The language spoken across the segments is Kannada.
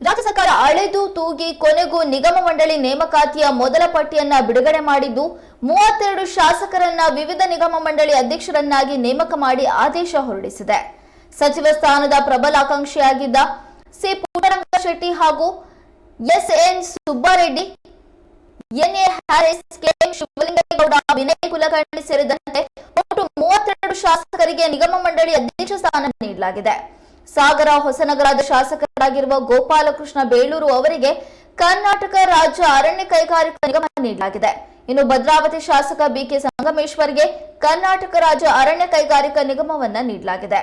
ರಾಜ್ಯ ಸರ್ಕಾರ ಅಳೆದು ತೂಗಿ ಕೊನೆಗೂ ನಿಗಮ ಮಂಡಳಿ ನೇಮಕಾತಿಯ ಮೊದಲ ಪಟ್ಟಿಯನ್ನ ಬಿಡುಗಡೆ ಮಾಡಿದ್ದು, ಮೂವತ್ತೆರಡು ಶಾಸಕರನ್ನ ವಿವಿಧ ನಿಗಮ ಮಂಡಳಿ ಅಧ್ಯಕ್ಷರನ್ನಾಗಿ ನೇಮಕ ಮಾಡಿ ಆದೇಶ ಹೊರಡಿಸಿದೆ. ಸಚಿವ ಸ್ಥಾನದ ಪ್ರಬಲ ಆಕಾಂಕ್ಷಿಯಾಗಿದ್ದ ಸಿ. ಪುಟ್ಟರಂಗ ಶೆಟ್ಟಿ ಹಾಗೂ S. N. Subbareddy A. Haris KM Shivalingegowda, Vinay Kulkarni ಸೇರಿದಂತೆ ಒಟ್ಟು ಮೂವತ್ತೆರಡು ಶಾಸಕರಿಗೆ ನಿಗಮ ಮಂಡಳಿ ಅಧ್ಯಕ್ಷ ಸ್ಥಾನ ನೀಡಲಾಗಿದೆ. ಸಾಗರ ಹೊಸನಗರದ ಶಾಸಕರಾಗಿರುವ ಗೋಪಾಲಕೃಷ್ಣ ಬೇಳೂರು ಅವರಿಗೆ ಕರ್ನಾಟಕ ರಾಜ್ಯ ಅರಣ್ಯ ಕೈಗಾರಿಕಾ ನಿಗಮ ನೀಡಲಾಗಿದೆ. ಇನ್ನು ಭದ್ರಾವತಿ ಶಾಸಕ ಬಿಕೆ ಸಂಗಮೇಶ್ವರ್ಗೆ ಕರ್ನಾಟಕ ರಾಜ್ಯ ಅರಣ್ಯ ಕೈಗಾರಿಕಾ ನಿಗಮವನ್ನ ನೀಡಲಾಗಿದೆ.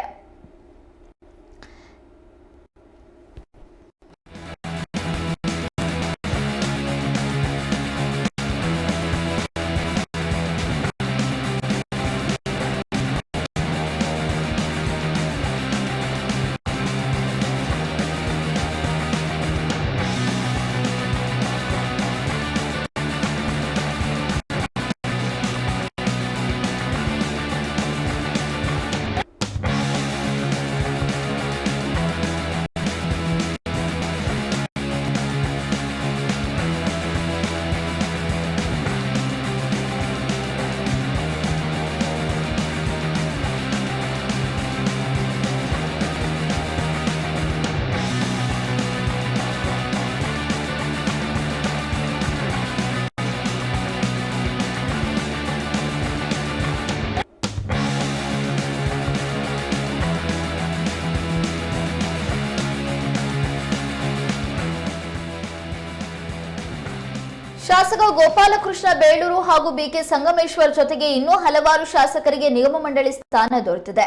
ಶಾಸಕ ಗೋಪಾಲಕೃಷ್ಣ ಬೇಳೂರು ಹಾಗೂ ಬಿಕೆ ಸಂಗಮೇಶ್ವರ್ ಜೊತೆಗೆ ಇನ್ನೂ ಹಲವಾರು ಶಾಸಕರಿಗೆ ನಿಗಮ ಮಂಡಳಿ ಸ್ಥಾನ ದೊರೆತಿದೆ.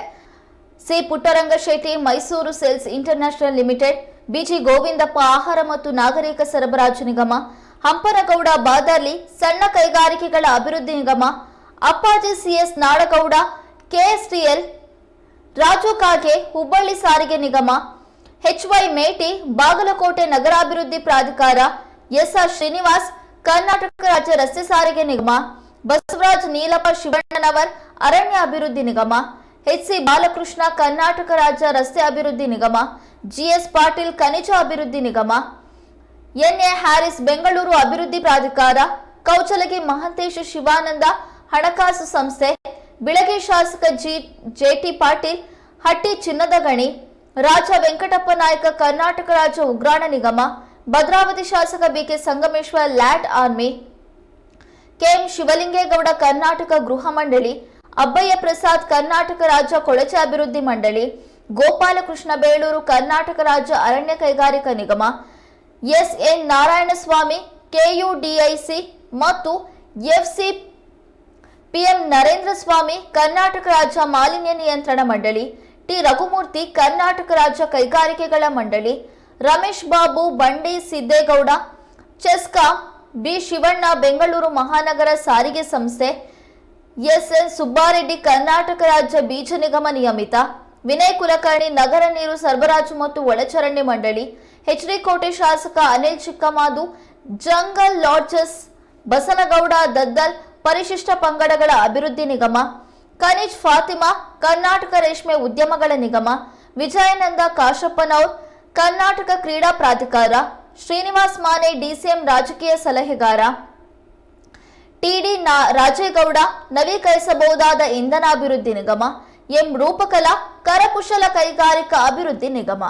C Puttaranga Shetty Mysuru sales international limited, BG Govindappa ಆಹಾರ ಮತ್ತು ನಾಗರಿಕ ಸರಬರಾಜು ನಿಗಮ, ಹಂಪನಗೌಡ ಬಾದಾರ್ಲಿ ಸಣ್ಣ ಕೈಗಾರಿಕೆಗಳ ಅಭಿವೃದ್ಧಿ ನಿಗಮ, ಅಪ್ಪಾಜಿ ಸಿಎಸ್ ನಾಡಗೌಡ ಕೆಎಸ್ಟಿಎಲ್ ರಾಜು ಕಾಗೆ ಹುಬ್ಬಳ್ಳಿ ಸಾರಿಗೆ ನಿಗಮ, ಎಚ್ವೈ ಮೇಟಿ, ಬಾಗಲಕೋಟೆ ನಗರಾಭಿವೃದ್ಧಿ ಪ್ರಾಧಿಕಾರ, ಎಸ್ಆರ್ ಶ್ರೀನಿವಾಸ್ ಕರ್ನಾಟಕ ರಾಜ್ಯ ರಸ್ತೆ ಸಾರಿಗೆ ನಿಗಮ, ಬಸವರಾಜ್ ನೀಲಪ್ಪ ಶಿವಣ್ಣನವರ್, ಅರಣ್ಯ ಅಭಿವೃದ್ಧಿ ನಿಗಮ, ಎಚ್ಸಿ ಬಾಲಕೃಷ್ಣ ಕರ್ನಾಟಕ ರಾಜ್ಯ ರಸ್ತೆ ಅಭಿವೃದ್ಧಿ ನಿಗಮ, ಜಿಎಸ್ ಪಾಟೀಲ್ ಖನಿಜ ಅಭಿವೃದ್ಧಿ ನಿಗಮ, ಎನ್ಎ ಹ್ಯಾರಿಸ್ ಬೆಂಗಳೂರು ಅಭಿವೃದ್ಧಿ ಪ್ರಾಧಿಕಾರ, ಕೌಚಲಗಿ ಮಹಂತೇಶ ಶಿವಾನಂದ ಹಣಕಾಸು ಸಂಸ್ಥೆ, ಬಿಳಗಿ ಶಾಸಕ ಜಿ, ಜೆಟಿ ಪಾಟೀಲ್, ಹಟ್ಟಿ ಚಿನ್ನದ ಗಣಿ, ರಾಜ ವೆಂಕಟಪ್ಪ ನಾಯಕ ಕರ್ನಾಟಕ ರಾಜ್ಯ ಉಗ್ರಾಣ ನಿಗಮ ಭದ್ರಾವತಿ ಶಾಸಕ ಬಿಕೆ ಸಂಗಮೇಶ್ವರ್, ಲ್ಯಾಟ್ ಆರ್ಮಿ ಕೆಎಂ ಶಿವಲಿಂಗೇಗೌಡ, ಕರ್ನಾಟಕ ಗೃಹ ಮಂಡಳಿ, ಅಬ್ಬಯ್ಯ ಪ್ರಸಾದ್, ಕರ್ನಾಟಕ ರಾಜ್ಯ ಕೊಳಚೆ ಅಭಿವೃದ್ಧಿ ಮಂಡಳಿ, ಗೋಪಾಲಕೃಷ್ಣ ಬೇಳೂರು, ಕರ್ನಾಟಕ ರಾಜ್ಯ ಅರಣ್ಯ ಕೈಗಾರಿಕಾ ನಿಗಮ ಎಸ್ ಎನ್ ನಾರಾಯಣಸ್ವಾಮಿ, ಕೆಯುಡಿಐಸಿ ಮತ್ತು ಎಫ್ಸಿ ಪಿಎಂ ನರೇಂದ್ರ ಸ್ವಾಮಿ ಕರ್ನಾಟಕ ರಾಜ್ಯ ಮಾಲಿನ್ಯ ನಿಯಂತ್ರಣ ಮಂಡಳಿ, ಟಿ ರಘುಮೂರ್ತಿ, ಕರ್ನಾಟಕ ರಾಜ್ಯ ಕೈಗಾರಿಕೆಗಳ ಮಂಡಳಿ ರಮೇಶ್ ಬಾಬು, ಬಂಡಿ ಸಿದ್ದೇಗೌಡ, ಚೆಸ್ಕಾ ಬಿ ಶಿವಣ್ಣ, ಬೆಂಗಳೂರು ಮಹಾನಗರ ಸಾರಿಗೆ ಸಂಸ್ಥೆ, ಎಸ್ಎನ್ ಸುಬ್ಬಾರೆಡ್ಡಿ, ಕರ್ನಾಟಕ ರಾಜ್ಯ ಬೀಜ ನಿಗಮ ನಿಯಮಿತ, ವಿನಯ್ ಕುಲಕರ್ಣಿ, ನಗರ ನೀರು ಸರಬರಾಜು ಮತ್ತು ಒಳಚರಂಡಿ ಮಂಡಳಿ ಎಚ್ಡಿ ಕೋಟೆ ಶಾಸಕ ಅನಿಲ್ ಚಿಕ್ಕಮಾದು, ಜಂಗಲ್ ಲಾಡ್ಜಸ್, ಬಸನಗೌಡ, ದದ್ದಲ್, ಪರಿಶಿಷ್ಟ ಪಂಗಡಗಳ ಅಭಿವೃದ್ಧಿ ನಿಗಮ, ಖನಿಜ್ ಫಾತಿಮಾ, ಕರ್ನಾಟಕ ರೇಷ್ಮೆ ಉದ್ಯಮಗಳ ನಿಗಮ, ವಿಜಯಾನಂದ ಕಾಶಪ್ಪನೌರ್ ಕರ್ನಾಟಕ ಕ್ರೀಡಾ ಪ್ರಾಧಿಕಾರ, ಶ್ರೀನಿವಾಸ್ ಮಾನೆ, ಡಿಸಿಎಂ ರಾಜಕೀಯ ಸಲಹೆಗಾರ, ಟಿಡಿ ರಾಜೇಗೌಡ ನವೀಕರಿಸಬಹುದಾದ ಇಂಧನ ಅಭಿವೃದ್ಧಿ ನಿಗಮ, ಎಂ ರೂಪಕಲಾ, ಕರಕುಶಲ ಕೈಗಾರಿಕಾ ಅಭಿವೃದ್ಧಿ ನಿಗಮ.